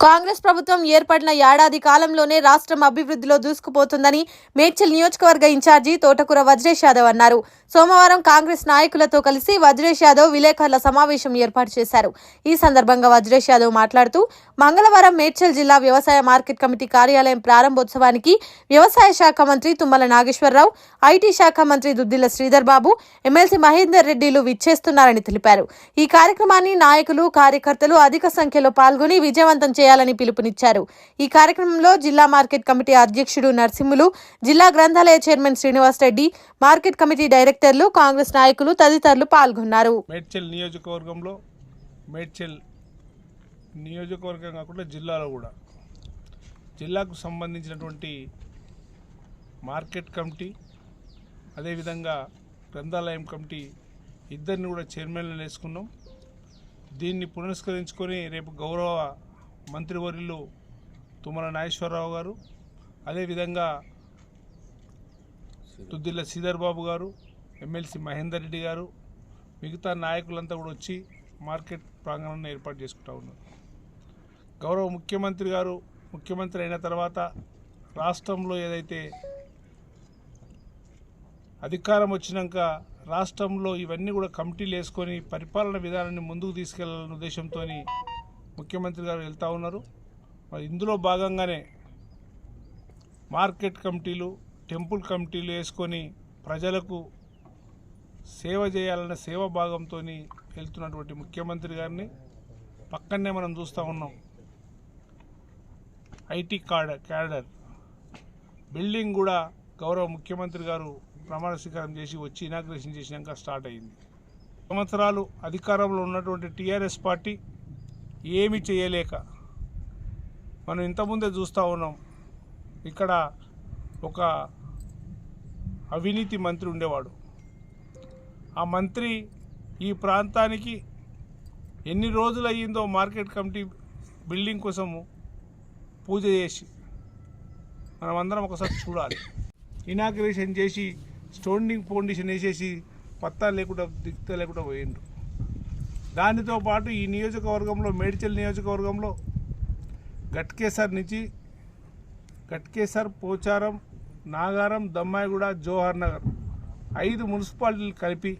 కాంగ్రెస్ ప్రభుత్వం ఏర్పడిన ఏడాది కాలంలోనే రాష్ట్రం అభివృద్ధిలో దూసుకుపోతుందని మేడ్చల్ నియోజకవర్గ ఇన్ఛార్జి తోటకూర వజ్రేష్ యాదవ్ అన్నారు. సోమవారం కాంగ్రెస్ నాయకులతో కలిసి వజ్రేష్ యాదవ్ విలేకరుల సమావేశం ఏర్పాటు చేశారు. ఈ సందర్భంగా వజ్రేష్ యాదవ్ మాట్లాడుతూ మంగళవారం మేడ్చల్ జిల్లా వ్యవసాయ మార్కెట్ కమిటీ కార్యాలయం ప్రారంభోత్సవానికి వ్యవసాయ శాఖ మంత్రి తుమ్మల నాగేశ్వరరావు ఐటీ శాఖ మంత్రి దుద్దిల శ్రీధర్ బాబు ఎమ్మెల్సీ మహేందర్ రెడ్డిలు విచ్చేస్తున్నారని తెలిపారు. ఈ కార్యక్రమాన్ని నాయకులు కార్యకర్తలు అధిక సంఖ్యలో పాల్గొని విజయవంతం చేయాలని పిలుపునిచ్చారు. ఈ కార్యక్రమంలో జిల్లా మార్కెట్ కమిటీ అధ్యక్షుడు నరసింహులు జిల్లా గ్రంథాలయ chairman Srinivas Reddy market committee డైరెక్టర్లు కాంగ్రెస్ నాయకులు తదితరులు పాల్గొన్నారు. మేడ్చల్ నియోజకవర్గంలో మేడ్చల్ నియోజకవర్గం కాకుండా జిల్లాలో కూడా. జిల్లాకు సంబంధించినటువంటి మార్కెట్ కమిటీ అదేవిధంగా గ్రంథాలయం కమిటీ ఇద్దరిని కూడా చైర్మన్లు వేసుకున్నాం. దీన్ని పునస్కరించుకొని రేపు గౌరవ మంత్రివర్యులు తుమ్మల నాగేశ్వరరావు గారు అదేవిధంగా తుద్దిల్ల శ్రీధర్ బాబు గారు ఎమ్మెల్సీ మహేందర్ రెడ్డి గారు మిగతా నాయకులంతా కూడా వచ్చి మార్కెట్ ప్రాంగణాన్ని ఏర్పాటు చేసుకుంటా ఉన్నారు. గౌరవ ముఖ్యమంత్రి గారు ముఖ్యమంత్రి అయిన తర్వాత రాష్ట్రంలో ఏదైతే అధికారం వచ్చినాక రాష్ట్రంలో ఇవన్నీ కూడా కమిటీలు వేసుకొని పరిపాలన విధానాన్ని ముందుకు తీసుకెళ్ళాలనే ఉద్దేశంతో ముఖ్యమంత్రి గారు వెళ్తూ ఉన్నారు. మరి ఇందులో భాగంగానే మార్కెట్ కమిటీలు టెంపుల్ కమిటీలు వేసుకొని ప్రజలకు సేవ చేయాలన్న సేవ భాగంతో వెళ్తున్నటువంటి ముఖ్యమంత్రి గారిని పక్కనే మనం చూస్తూ ఉన్నాం. IT కార్డర్ cadre. బిల్డింగ్ కూడా గౌరవ ముఖ్యమంత్రి గారు ప్రమాణ స్వీకారం చేసి వచ్చి ఇనాగ్రేషన్ చేసినాక స్టార్ట్ అయింది. సంవత్సరాలు అధికారంలో ఉన్నటువంటి టీఆర్ఎస్ పార్టీ ఏమి చేయలేక మనం ఇంతకుముందే చూస్తూ ఉన్నాం. ఇక్కడ ఒక అవినీతి మంత్రి ఉండేవాడు. ఆ మంత్రి ఈ ప్రాంతానికి ఎన్ని రోజులు అయ్యిందో మార్కెట్ కమిటీ బిల్డింగ్ కోసము పూజ చేసి మనం అందరం ఒకసారి చూడాలి. ఇనాగ్రేషన్ చేసి స్టోండింగ్ ఫౌండేషన్ వేసేసి పత్తా లేకుండా దిక్త లేకుండా పోయిండ్రు. దానితో పాటు ఈ నియోజకవర్గంలో మేడ్చల్ నియోజకవర్గంలో గట్కేసర్ నుంచి గట్కేసర్ పోచారం నాగారం దమ్మాయిగూడ జోహర్ నగర్ ఐదు మున్సిపాలిటీలు కలిపి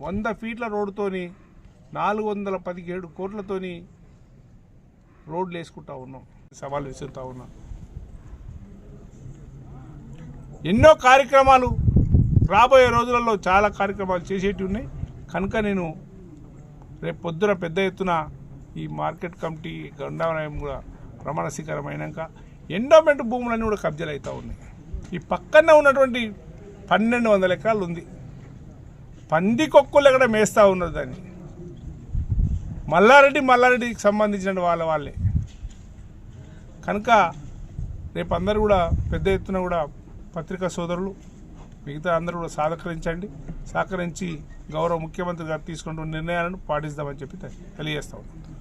వంద ఫీట్ల రోడ్డుతోని నాలుగు వందల పదిహేడు కోట్లతోని రోడ్లు వేసుకుంటా ఉన్నాం. సవాల్ విసురుతా ఉన్నాం. ఎన్నో కార్యక్రమాలు రాబోయే రోజులలో చాలా కార్యక్రమాలు చేసేటి ఉన్నాయి. కనుక నేను రేపు పొద్దున పెద్ద ఎత్తున ఈ మార్కెట్ కమిటీ గండాలయం కూడా ప్రమాణ స్వీకారం అయినాక ఎండోమెంట్ భూములన్నీ కూడా కబ్జాలు అవుతూ ఉన్నాయి. ఈ పక్కన ఉన్నటువంటి పన్నెండు వందల ఎకరాలు ఉంది. పందికొక్కులు ఎక్కడ మేస్తూ ఉన్నది దాన్ని? మల్లారెడ్డి మల్లారెడ్డికి సంబంధించిన వాళ్ళ వాళ్ళే. కనుక రేపు అందరూ కూడా పెద్ద ఎత్తున కూడా పత్రికా సోదరులు మిగతా అందరూ కూడా సహకరించండి సహకరించి గౌరవ ముఖ్యమంత్రి గారు తీసుకుంటున్న నిర్ణయాలను పాటిస్తామని చెప్పి తెలియజేస్తా ఉన్నాం.